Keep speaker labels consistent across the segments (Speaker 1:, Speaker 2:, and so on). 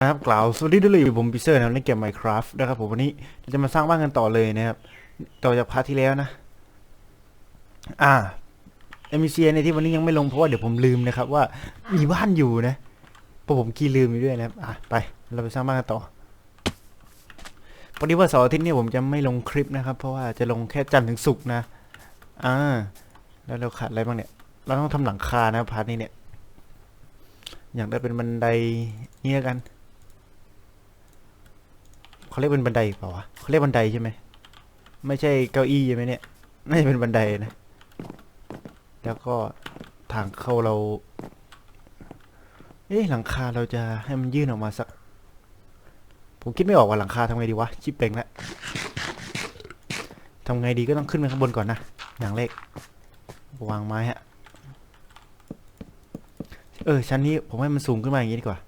Speaker 1: นะครับกล่าวสวัสดีด้วยเลยผมปิเซอร์นะในเกม Minecraft นะครับผมวันนี้เราจะมาสร้างบ้านกันต่อเลยนะครับ ต่อจากพาร์ทที่แล้วนะ อ่า MCA ในที่วันนี้ยังไม่ลงเพราะว่าเดี๋ยวผมลืมนะครับ ว่ามีบ้านอยู่นะเพราะผมขี้ลืมไปด้วยนะครับ อะไป เราไปสร้างบ้านกันต่อพอดีว่าเสาร์อาทิตย์นี่ผมจะไม่ลงคลิปนะครับ เพราะว่าจะลงแค่จันทร์ถึงศุกร์นะ อ่า แล้วเราขาดอะไรบ้างเนี่ย เราต้องทำหลังคานะพาร์ทนี้เนี่ย อยากได้เป็นบันไดนี่กัน เขาเรียกเป็นบันไดเปล่าวะเขาเรียกบันไดใช่ไหมไม่ใช่เก้าอี้ใช่ไหมเนี่ยน่าจะเป็นบันไดนะ แล้วก็ทางเข้าเรา เอ๊ะหลังคาเราจะให้มันยื่นออกมาสัก ผมคิดไม่ออกว่าหลังคาทำไงดีวะชิปเป่งแล้วทำไงดีก็ต้องขึ้นไปข้างบนก่อนนะอย่างแรกวางไม้ฮะเออชั้นนี้ผมให้มันสูงขึ้นมาอย่างนี้ดีกว่า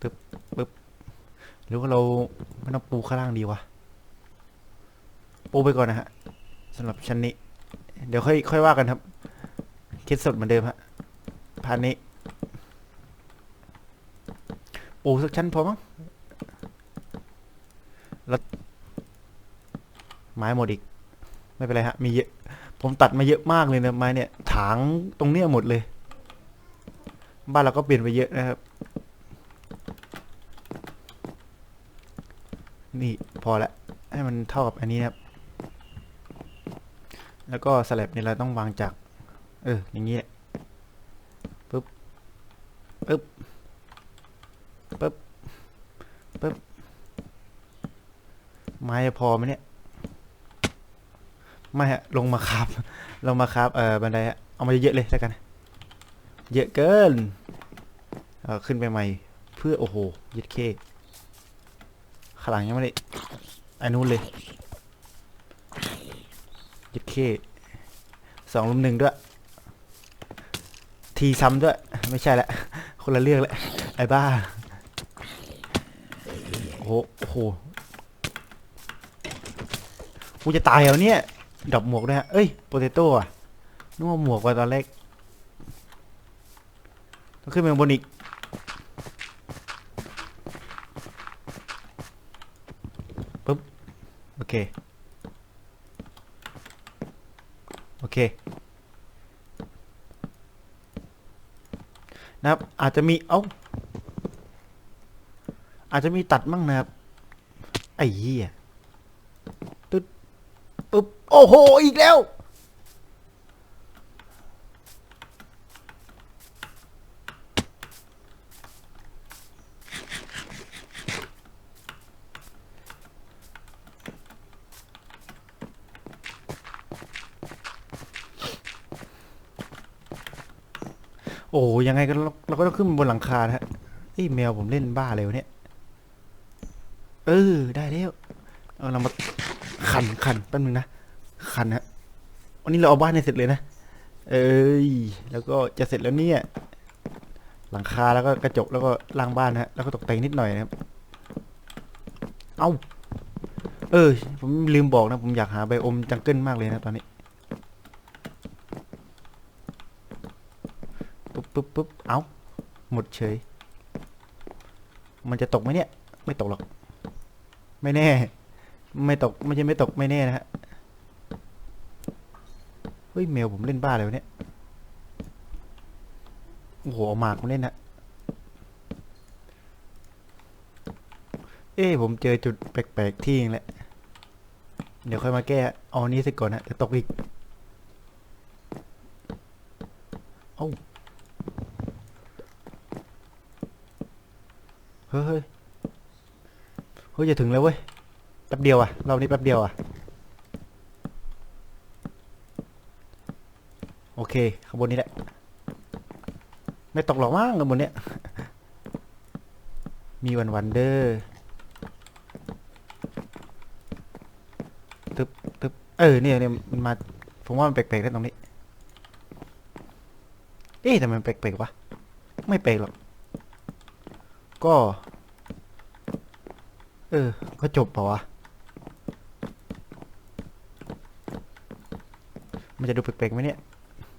Speaker 1: ตึ๊บปึ๊บ ห รือว่าเราไม่ต้องปูข้างล่างดีวะ ปูไปก่อนนะฮะสำหรับชั้นนี้ เดี๋ยวค่อยค่อยว่ากันครับ คิดสดเหมือนเดิมฮะพานนี้ ปูสักชั้นพอมั้งแล้วไม้หมดอีก ไม่เป็นไรฮะ มีเยอะ ผมตัดมาเยอะมากเลยนะไม้เนี่ย ถางตรงเนี้ยหมดเลย บ้านเราก็เปลี่ยนไปเยอะนะครับ นี่พอละให้มันเท่ากับอันนี้นะครับ แล้วก็สลับนี่เราต้องวางจาก เออ อย่างนี้แหละปึ๊บปึ๊บปึ๊บปึ๊บไม้พอไหมเนี่ย ไม่ฮะ ลงมาครับ ลงมาครับ เออบันไดฮะ เอามาเยอะเลยแล้วกัน เยอะเกิน เออขึ้นไปใหม่ เพื่อ โอ้โหยึดเค ขลังยังไม่ได้อันนู้นเลยยึดเคสองลุมหนึ่งด้วย ทีซ้ำด้วย ไม่ใช่ละ คนละเรื่องละ ไอ้บ้า โอ้โหกูจะตายแล้วเนี่ย ดอกหมวกด้วยฮะ เอ้ย โปเตโต้อะนึกว่าหมวกว่าตอนแรกต้องขึ้นไปบนอีก โอ เค โอเค นะครับ อาจจะมีเอ้าอาจจะมีตัดมั่งนะครับ ไอ้เหี้ยตึ๊ดปึ๊บ โอ้โห อีกแล้ว โอ้ยังไงก็เราก็ต้องขึ้นบนหลังคานะฮะไอ้แมวผมเล่นบ้าเลยวะเนี่ย เออ ได้แล้วเอาเรามาขันขันแป๊บนึงนะขันฮะวันนี้เราเอาบ้านให้เสร็จเลยนะ เอ้ยแล้วก็จะเสร็จแล้วเนี่ยหลังคาแล้วก็กระจกแล้วก็ล่างบ้านนะฮะแล้วก็ตกแต่งนิดหน่อยนะครับ เอาเออผมลืมบอกนะ ผมอยากหาไบอมจังเกิลมากเลยนะตอนนี้ ปุ๊บปุ๊บเอาหมดเฉย มันจะตกไหมเนี่ย ไม่ตกหรอก ไม่แน่ ไม่ตก ไม่ใช่ไม่ตก ไม่แน่นะฮะ เฮ้ยแมวผมเล่นบ้าเลยวะเนี่ย โอ้โหหมากมาเล่นฮะเอ้ผมเจอจุดแปลกๆที่นึงแหละ เดี๋ยวค่อยมาแก้ เอาอันนี้สิก่อนนะเดี๋ยวตกอีก เอ้า เฮ้ยเฮ้ยเฮ้ยจะถึงแล้วเว้ย แป๊บเดียวอะเรานี่แป๊บเดียวอะโอเคข้างบนนี้แหละ ไม่ตกหรอกมั้งข้างบนเนี้ย มีวันวันเดอร์ตึบตึบเออเนี่ยเนี่ยมันมา ผมว่ามันแปลกๆแล้วตรงนี้ เอ๊ะแต่มันแปลกๆวะ ไม่แปลกหรอก ก็ เออ ก็จบป่าวะ มันจะดูแปลกๆไหมเนี่ย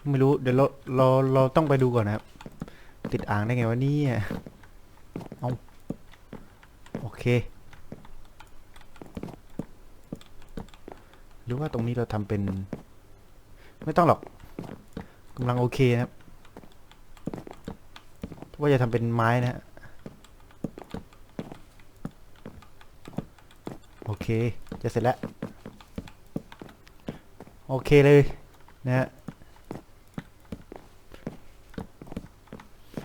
Speaker 1: ไม่รู้ เดี๋ยวเราเราเราต้องไปดูก่อนนะครับ ติดอ่างได้ไงวะเนี่ยเอาโอเค หรือว่าตรงนี้เราทำเป็น ไม่ต้องหรอกกำลังโอเคนะครับว่าจะทำเป็นไม้นะฮะโอ เค จะเสร็จแล้ว โอเคเลยนะฮะ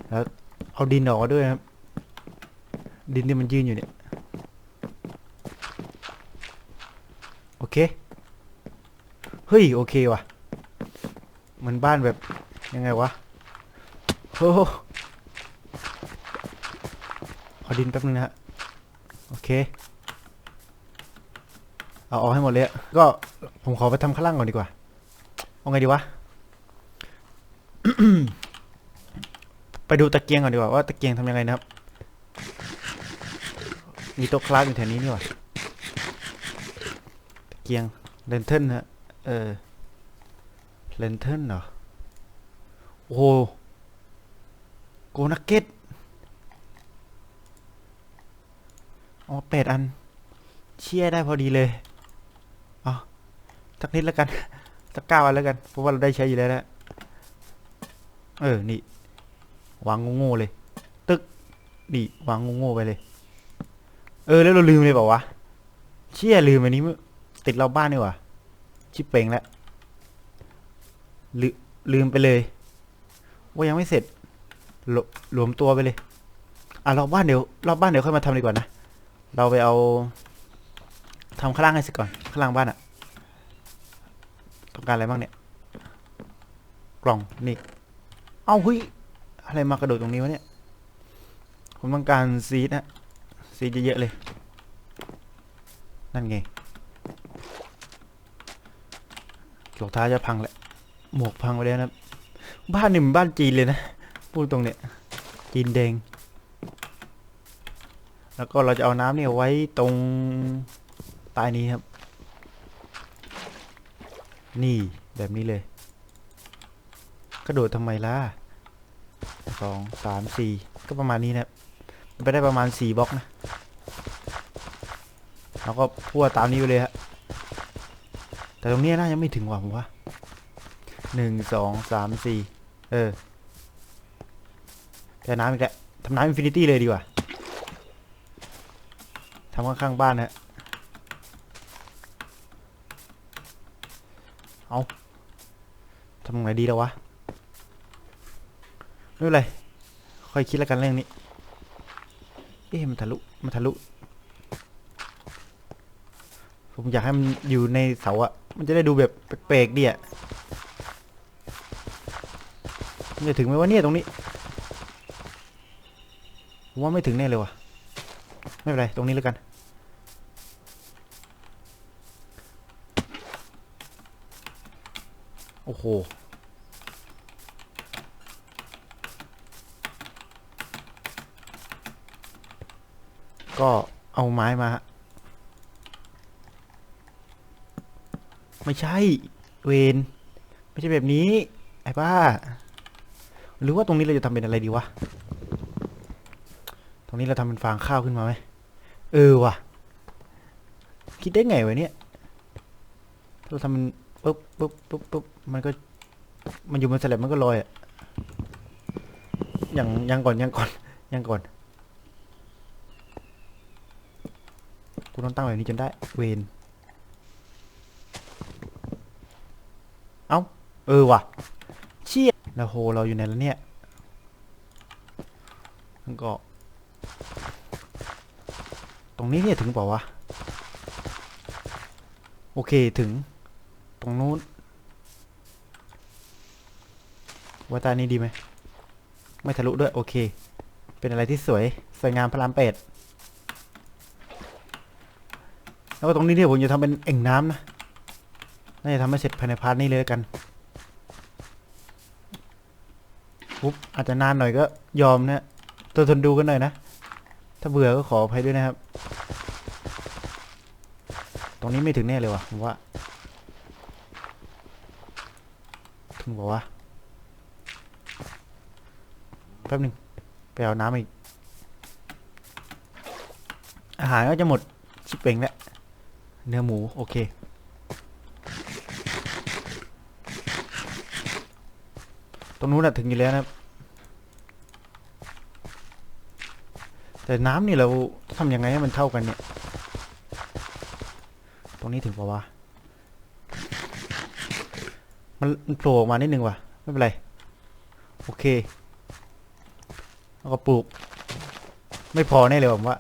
Speaker 1: แล้วเอาดินออกด้วยครับ ดินที่มันยืนอยู่เนี่ย โอเค เฮ้ย โอเคว่ะเหมือนบ้านแบบ ยังไงวะโอ้เอาดินแป๊บนึงนะฮะ โอเค เอาออกให้หมดเลยก็ผมขอไปทำข้างล่างก่อนดีกว่า เอาไงดีวะ ไปดูตะเกียงก่อนดีกว่าว่าตะเกียงทำยังไงนะครับ มีโต๊ะคลาสอยู่แถวนี้นี่หว่าตะเกียงเลนเทิลฮะเออเลนเทิลเหรอ โอ้โหโกนักเก็ตอ๋อแปดอัน เชี่ยได้พอดีเลย สักนิดแล้วกัน สักเก้าอันแล้วกัน เพราะว่าเราได้ใช้อยู่แล้วนะเออ นี่ วางโง่ๆเลย ตึก นี่ วางโง่ๆไปเลย เออ แล้วเราลืมเลยเปล่าวะ เชี่ยลืมอันนี้ติดเราบ้านนี่หว่า ชิปเป่งแล้วลืลืมไปเลย ว่ายังไม่เสร็จหลหลวมตัวไปเลย อะรอบบ้านเดี๋ยวรอบบ้านเดี๋ยวค่อยมาทำดีกว่านะ เราไปเอาทำข้างล่างให้เสร็จก่อน ข้างล่างบ้านอะต้อง การอะไรบ้างเนี่ย กล่องนี่ เอ้าเฮ้ย อะไรมากระโดดตรงนี้วะเนี่ย ผมต้องการซีดนะซีดเยอะๆเลย นั่นไงรองท้าจะพังแหละ หมวกพังไปแล้วนะ บ้านนี่มันบ้านจีนเลยนะ พูดตรงเนี่ย จีนแดง แล้วก็เราจะเอาน้ำเนี่ยไว้ตรงใต้นี้ครับ นี่แบบนี้เลย กระโดดทำไมล่ะสองสามสี่ก็ประมาณนี้นะมันไปได้ประมาณสี่บล็อกนะแล้วก็พัวตามนี้ไปเลยฮะแต่ตรงนี้น่ายังไม่ถึงว่ะผมว่าหนึ่งสองสามสี่เออแต่น้ำอีกแล้วทำน้ำอินฟินิตี้เลยดีกว่าทำข้างๆบ้านนะฮะเอา ทำไงดีแล้ววะไม่เป็นไรค่อยคิดแล้วกันเรื่องนี้ เอ๊ะมันทะลุ มันทะลุ ผมอยากให้มันอยู่ในเสาอะมันจะได้ดูแบบแปลกๆดีอะมันจะถึงไหมว่าเนี่ยตรงนี้ผมว่าไม่ถึงแน่เลยว่ะไม่เป็นไร ตรงนี้แล้วกัน โอ้โห ก็เอาไม้มาฮะไม่ใช่ เวนไม่ใช่แบบนี้ ไอ้บ้า หรือว่าตรงนี้เราจะทำเป็นอะไรดีวะ ตรงนี้เราทำเป็นฟางข้าวขึ้นมาไหม เออว่ะ คิดได้ไงวะเนี่ยถ้าเราทำเป็นปุ๊บปุ๊บปุ๊บปุ๊บ มันก็มันอยู่บนสลับมันก็ลอยอะยังยังก่อนยังก่อนยังก่อนกูต้องตั้งแบบนี้จนได้ เวนเอ้า เออว่ะ เชี่ยแล้วโฮเราอยู่ไหนแล้วเนี่ยมันก็ ตรงนี้เนี่ยถึงเปล่าวะ โอเคถึง ตรงนู้น ว่าตานี้ดีไหม ไม่ทะลุด้วย โอเค เป็นอะไรที่สวย สวยงามพระรามเป็ดแล้วก็ตรงนี้เนี่ยผมจะทำเป็นเอ่งน้ำนะ น่าจะทำให้เสร็จภายในพาร์ทนี้เลยกันปุ๊บอาจจะนานหน่อยก็ยอมนะตัวทนดูกันหน่อยนะ ถ้าเบื่อก็ขออภัยด้วยนะครับ ตรงนี้ไม่ถึงแน่เลยว่ะผมว่า ถึงบอกว่า แป๊บหนึ่งไปเอาน้ำอีก อาหารก็จะหมดชิบเป่งแล้ว เนื้อหมู โอเค ตรงนู้นน่ะถึงอยู่แล้วนะครับแต่น้ำนี่เราทำยังไงให้มันเท่ากันเนี่ย ตรงนี้ถึงปะวะ มันมันโผล่ออกมานิดนึงว่ะ ไม่เป็นไร โอเค แล้วก็ปลูก ไม่พอแน่เลยผมว่า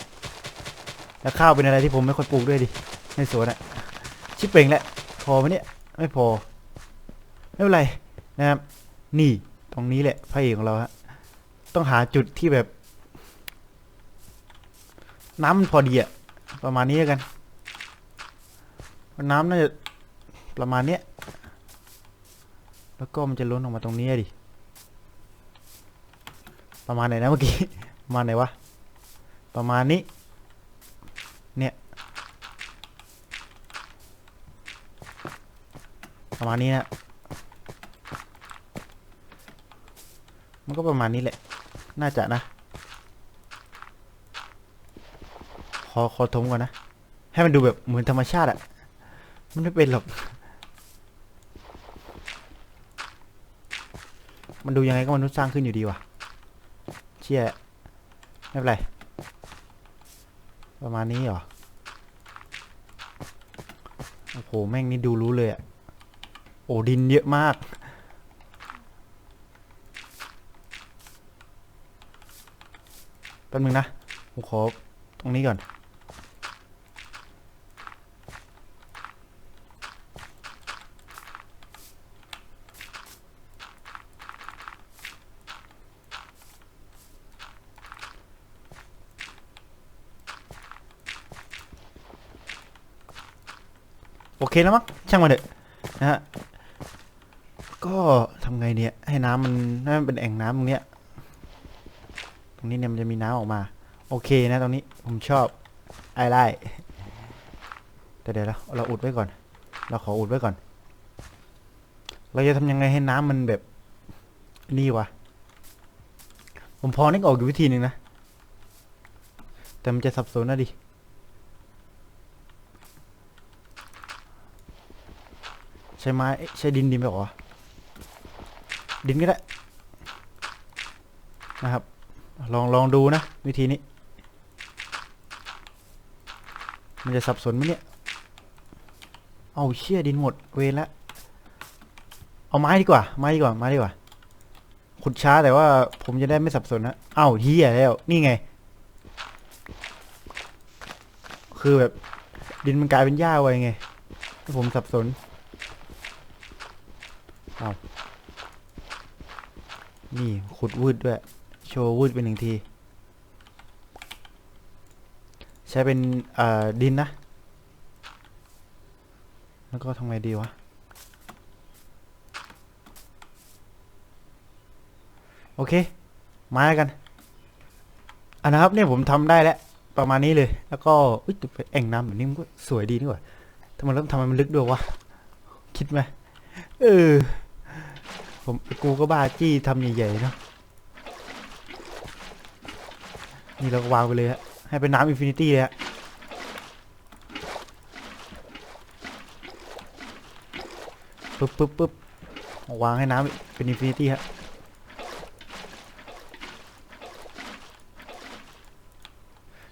Speaker 1: แล้วข้าวเป็นอะไรที่ผมไม่ค่อยปลูกด้วยดิ ในสวนอะชิปเป่งแหละ พอไหมเนี่ย ไม่พอ ไม่เป็นไรนะครับ นี่ ตรงนี้แหละพระเอกของเราฮะ ต้องหาจุดที่แบบ น้ำมันพอดีอะประมาณนี้กันน้ำน่าจะประมาณเนี้ย แล้วก็มันจะล้นออกมาตรงนี้ดิ ประมาณไหนนะเมื่อกี้ ประมาณไหนวะ ประมาณนี้ เนี่ย ประมาณนี้นะ มันก็ประมาณนี้แหละ น่าจะนะ ขอขอทมก่อนนะ ให้มันดูแบบเหมือนธรรมชาติอะมันไม่เป็นหรอก มันดูยังไงก็มนุษย์สร้างขึ้นอยู่ดีว่ะ ชี่ยไม่เป็นไร ประมาณนี้เหรอ โอ้โห แม่งนี่ดูรู้เลยอะโอ้ดินเยอะมาก แป๊บนึงนะ ผมขอตรงนี้ก่อน แล้วมั้งช่างมันเถอะนะฮะก็ทำไงเนี่ย ให้น้ำมันให้มันเป็นแอ่งน้ำตรงเนี้ยตรงนี้เนี่ยมันจะมีน้ำออกมา โอเคนะตรงนี้ผมชอบไอ้ไล่แต่เดี๋ยวเราเราอุดไว้ก่อน เราขออุดไว้ก่อน เราจะทำยังไงให้น้ำมันแบบนี่วะผมพอนึกออกอยู่วิธีหนึ่งนะ แต่มันจะสับสนนะดิ ช้ไม้ใช้ดินดินไปหรอดินก็ได้นะครับ ลองลองดูนะวิธีนี้ มันจะสับสนไหมเนี่ย เอาเชี่ยดินหมดเวรล้วเอาไม้ดีกว่า ไม้ดีกว่าไม้ดีกว่า ขุดช้าแต่ว่าผมจะได้ไม่สับสนนะ เอ้าเฮียแล้ว นี่ไง คือแบบดินมันกลายเป็นหญ้าไว้ไง ผมสับสน เอานี่ขุดวืดด้วย โชว์วืดเป็นหนึ่งที ใช้เป็นเอ่อดินนะ แล้วก็ทำไงดีวะ โอเค มาแล้วกันอันนะครับเนี่ยผมทำได้แล้ว ประมาณนี้เลย แล้วก็อุ๊ยแต่แอ่งน้ำแบบนี้มันก็สวยดีนี่หว่าทำไมต้องทำมันลึกด้วยวะ คิดไหมเออ ผมกูก็บ้าจี้ทำใหญ่ๆเนาะนี่เราก็วางไปเลยฮะให้เป็นน้ำอินฟินิตี้เลยฮะปึ๊บปึ๊บปึ๊บวางให้น้ำเป็นอินฟินิตี้ฮะ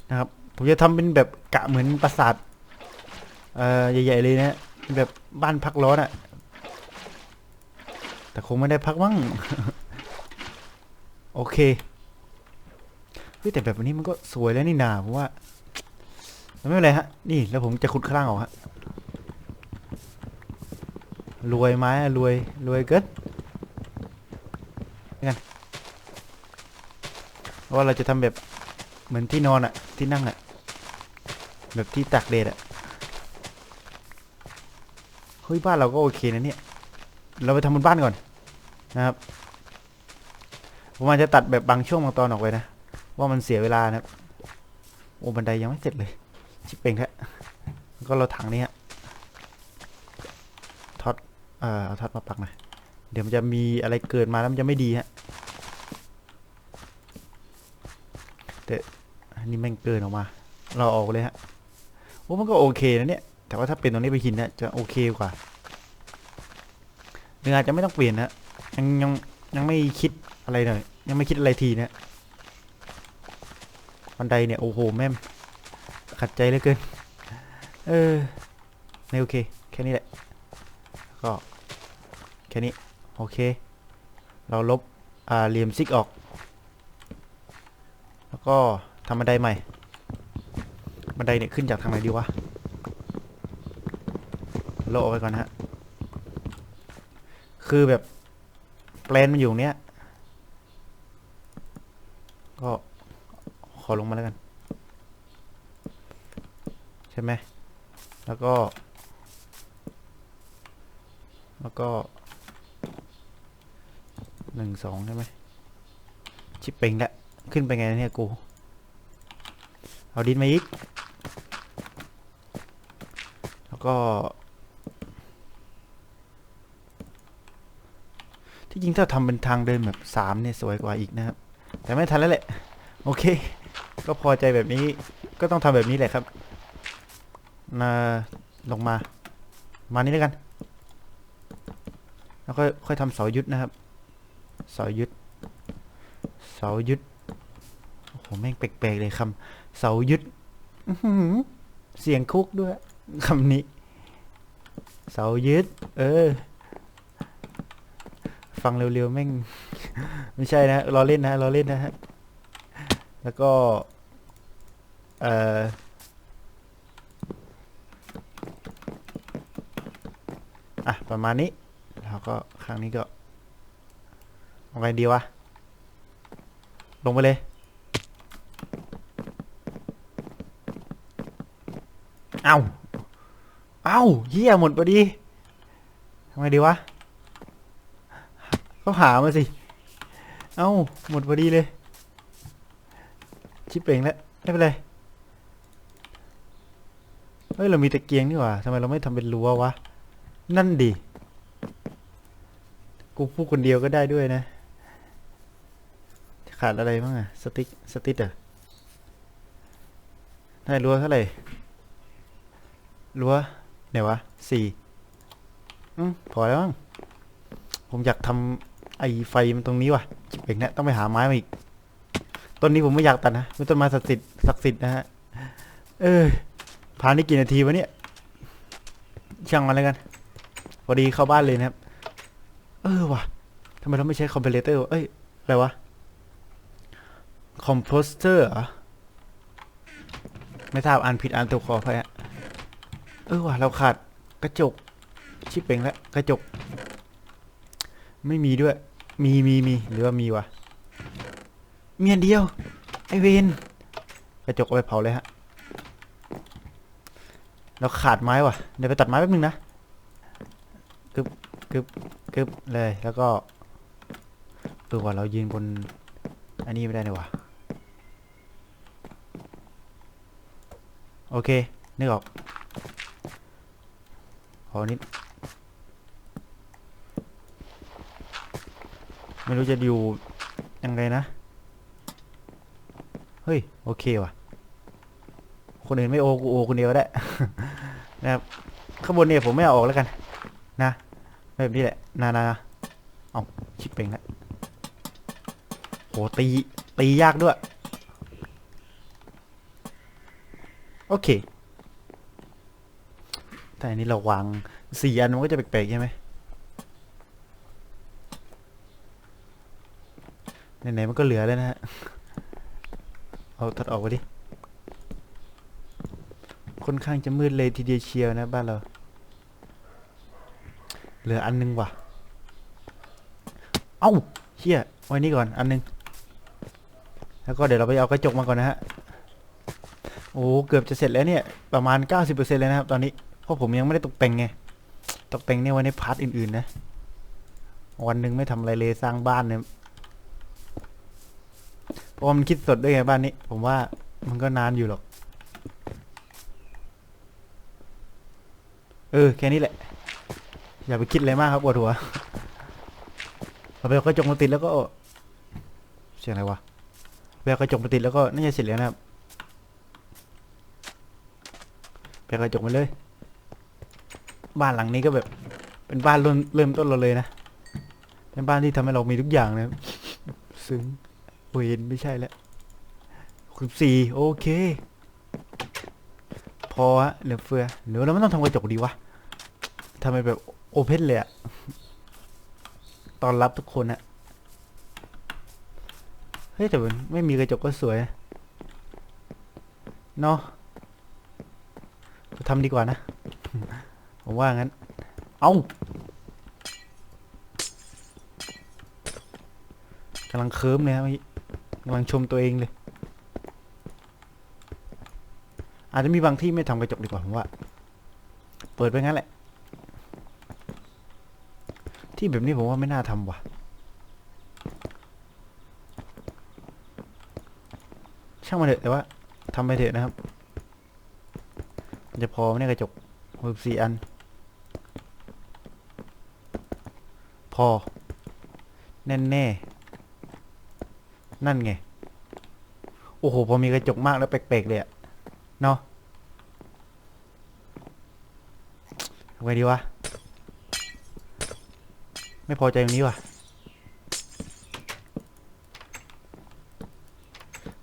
Speaker 1: นะครับ ผมจะทำเป็นแบบกะเหมือนปราสาท เอ่อ ใหญ่ ๆ เลยนะฮะแบบบ้านพักร้อนอะ แต่คงไม่ได้พักมั้งโอเคเฮ้ยแต่แบบนี้มันก็สวยแล้วนี่นาผมว่าแต่ไม่เป็นไรฮะ นี่แล้วผมจะขุดข้างล่างออกฮะรวยไหมรวยรวยเกินกันเพราะว่าเราจะทำแบบเหมือนที่นอนอะที่นั่งอะแบบที่ตากแดดอะเฮ้ยบ้านเราก็โอเคนะเนี่ย เราไปทำบนบ้านก่อน นะครับ ผมอาจจะตัดแบบบางช่วงบางตอนออกไปนะ ว่ามันเสียเวลานะครับ โอ้บันไดยังไม่เสร็จเลย ชิบเป่งแท้แล้วก็เราถังนี้ฮะท็อตเอ่อเอาท็อตมาปักหน่อยเดี๋ยวมันจะมีอะไรเกิดมาแล้วมันจะไม่ดีฮะแต่อันนี้แม่งเกินออกมา เราออกเลยฮะโอ้มันก็โอเคนะเนี่ย แต่ว่าถ้าเป็นตรงนี้ไปหินเนะจะโอเคกว่าหรืออาจจะไม่ต้องเปลี่ยนนะ ยังยังยังไม่คิดอะไรหน่อยยังไม่คิดอะไรทีเนะบันไดเนี่ยโอ้โหแม่มขัดใจเหลือเกิน เออไม่โอเค แค่นี้แหละ ก็แค่นี้ โอเค เราลบอ่าเหลี่ยมซิกออก แล้วก็ทำบันไดใหม่ บันไดเนี่ยขึ้นจากทางไหนดีวะโลเอาไว้ก่อนนะฮะ คือแบบ แปลนมันอยู่เนี้ย ก็ขอลงมาแล้วกัน ใช่ไหม แล้วก็ แล้วก็หนึ่งสองใช่ไหม ชิปเป่งละ ขึ้นไปไงเนี่ยกู เอาดินมาอีก แล้วก็ ที่จริงถ้าทำเป็นทางเดินแบบสามเนี่ยสวยกว่าอีกนะครับ แต่ไม่ทันแล้วแหละ โอเค ก็พอใจแบบนี้ก็ต้องทำแบบนี้แหละครับมาลงมา มานี่แล้วกัน แล้วค่อยค่อยทำเสายึดนะครับ เสายึดเสายึดโอ้โหแม่งแปลกๆเลยคำเสายึดเสียงคุกด้วยคำนี้ เสายึด เออ ฟังเร็วๆแม่ง ไม่ใช่นะรอเล่นนะรอเล่นนะฮะแล้วก็เอ่ออะประมาณนี้แล้วก็ข้างนี้ก็เอาไงดีวะลงไปเลยเอาเอาเหี้ยหมดพอดีทำไงดีวะ ก็หามาสิ เอาหมดพอดีเลย ชิปเป่งแล้วไม่เป็นไร เฮ้ย เรามีตะเกียงนี่หว่าทำไมเราไม่ทำเป็นรั้ววะ นั่นดิ กูพูดคนเดียวก็ได้ด้วยนะ ขาดอะไรบ้างอะสติ๊ก สติ๊กอะได้รั้วเท่าไหร่รั้วไหนวะสี่อืมพอแล้วมั้งผมอยากทำ ไอ้ไฟมันตรงนี้ว่ะจิบเองนะต้องไปหาไม้มาอีกต้นนี้ผมไม่อยากตัดนะเป็นต้นไม้ศักดิ์สิทธิ์ศักดิ์สิทธิ์นะฮะเออผ่านได้กี่นาทีวะเนี่ยช่างมันเลยกันพอดีเข้าบ้านเลยนะครับ เออว่ะทำไมเราไม่ใช้คอมเพลเตอร์เอ้ยอะไรวะคอมโพสเตอร์ไม่ทราบอ่านผิดอ่านถูกขอไปอะเออว่ะเราขาดกระจกชิปเป่งแล้วกระจก ไม่มีด้วย มีมีมีหรือว่ามีวะมีอันเดียว ไอเวนกระจกเอาไปเผาเลยฮะ เราขาดไม้ว่ะ เดี๋ยวไปตัดไม้แป๊บนึงนะกึบกึบกึบเลย แล้วก็เออว่าเรายืนบน อันนี้ไม่ได้เลยว่ะ โอเค นึกออกพอนิด ไม่รู้จะอยู่ยังไงนะ เฮ้ย โอเคว่ะ คนอื่นไม่โอกูโอคนเดียวก็ได้ นะครับข้างบนเนี่ยผมไม่เอาออกแล้วกัน นะแบบนี้แหละนานาเอาชิปเป่งแล้วโหตี ตียากด้วย โอเค แต่อันนี้เราวางสี่อันมันก็จะแปลกๆใช่ไหม ไหนๆมันก็เหลือแล้วนะฮะ เอาตัดออกไปดิ ค่อนข้างจะมืดเลยทีเดียวเชียวนะบ้านเรา เหลืออันนึงว่ะ เอ้าเชี่ยไว้นี่ก่อนอันนึง แล้วก็เดี๋ยวเราไปเอากระจกมาก่อนนะฮะ โอ้เกือบจะเสร็จแล้วเนี่ย ประมาณ 90%เลยนะครับตอนนี้ เพราะผมยังไม่ได้ตกแต่งไง ตกแต่งเนี่ยไว้ในพาร์ทอื่นๆนะ วันหนึ่งไม่ทำอะไรเลยสร้างบ้านเนี่ย เพราะว่ามันคิดสดด้วยไงบ้านนี้ ผมว่ามันก็นานอยู่หรอก เออ แค่นี้แหละ อย่าไปคิดอะไรมากครับปวดหัวเอาไปกระจกมาติดแล้วก็ เสียงอะไรวะไปเอากระจกมาติดแล้วก็น่าจะเสร็จแล้วนะครับไปกระจกมาเลย บ้านหลังนี้ก็แบบ เป็นบ้านเริ่มเริ่มต้นเราเลยนะ เป็นบ้านที่ทำให้เรามีทุกอย่างนะครับซึ้ง เวนไม่ใช่แล้วคุณสี่โอเค พอฮะเหลือเฟือหรือเราไม่ต้องทำกระจกดีวะทำไมแบบโอเพนเลยอะตอนรับทุกคนอะเฮ้ยแต่มันไม่มีกระจกก็สวยเนาะทำดีกว่านะ ผมว่างั้น เอากำลังเคิร์มเลยครับเมื่อ กำลังชมตัวเองเลย อาจจะมีบางที่ไม่ทำกระจกดีกว่าผมว่า เปิดไปงั้นแหละ ที่แบบนี้ผมว่าไม่น่าทำว่ะ ช่างมันเถอะแต่ว่าทำไปเถอะนะครับ จะพอไหมเนี่ยกระจกหกสี่อัน พอ แน่แน่ นั่นไง โอ้โห พอมีกระจกมากแล้วแปลกๆเลยอะเนาะทำไงดีวะ ไม่พอใจตรงนี้วะ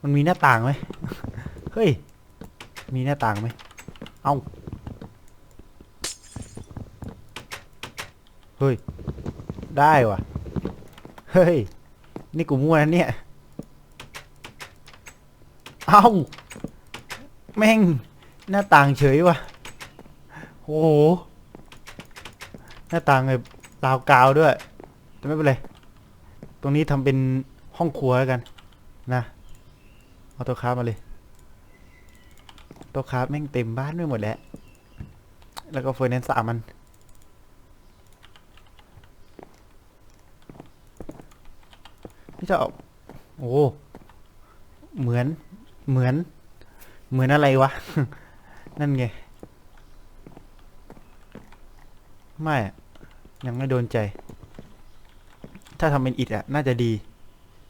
Speaker 1: มันมีหน้าต่างไหม เฮ้ย มีหน้าต่างไหม เอ้า เฮ้ย ได้วะเฮ้ย นี่กูมั่วนะเนี่ย เอ้า แม่ง หน้าต่างเฉยว่ะโอ้โห หน้าต่างแบบราวกาวด้วย แต่ไม่เป็นไร ตรงนี้ทำเป็นห้องครัวแล้วกัน นะ เอาต๊ะค้าฟมาเลยต๊ะค้าฟแม่งเต็มบ้านไปหมดแล้ว แล้วก็เฟอร์แนนซ์สามมันนี่จะเอาโอ้ เหมือน เหมือน เหมือนอะไรวะ นั่นไง ไม่ยังไม่โดนใจ ถ้าทำเป็นอิฐอะน่าจะดี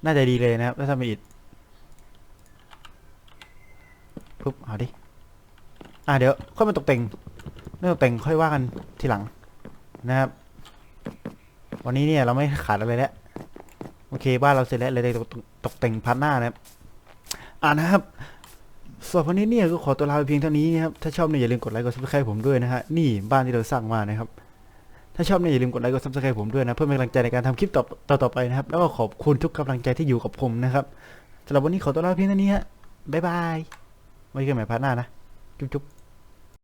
Speaker 1: น่าจะดีเลยนะครับ ถ้าทำเป็นอิฐปุ๊บเอาดิ อะเดี๋ยวค่อยมาตกแต่งเรื่องตกแต่งค่อยว่ากันทีหลังนะครับ วันนี้เนี่ยเราไม่ขาดอะไรแล้ว โอเคบ้านเราเสร็จแล้วเลยตกตกแต่งพาร์ทหน้านะครับ อ่านะครับส่วนวันนี้เนี่ยก็ขอตัวลาไปเพียงเท่านี้นะครับ ถ้าชอบเนี่ยอย่าลืมกดไลค์กดซับสไครต์ผมด้วยนะฮะ นี่บ้านที่เราสร้างมานะครับ ถ้าชอบเนี่ยอย่าลืมกดไลค์กดซับสไครต์ผมด้วยนะ เพื่อเป็นกำลังใจในการทำคลิปต่อต่อตอไปนะครับ แล้วก็ขอบคุณทุกกำลังใจที่อยู่กับผมนะครับสำหรับวันนี้ขอตัวลาเพียงเท่านี้ฮะ บ๊ายบาย ไว้เจอกันใหม่พาร์ทหน้านะ จุ๊บจุ๊บ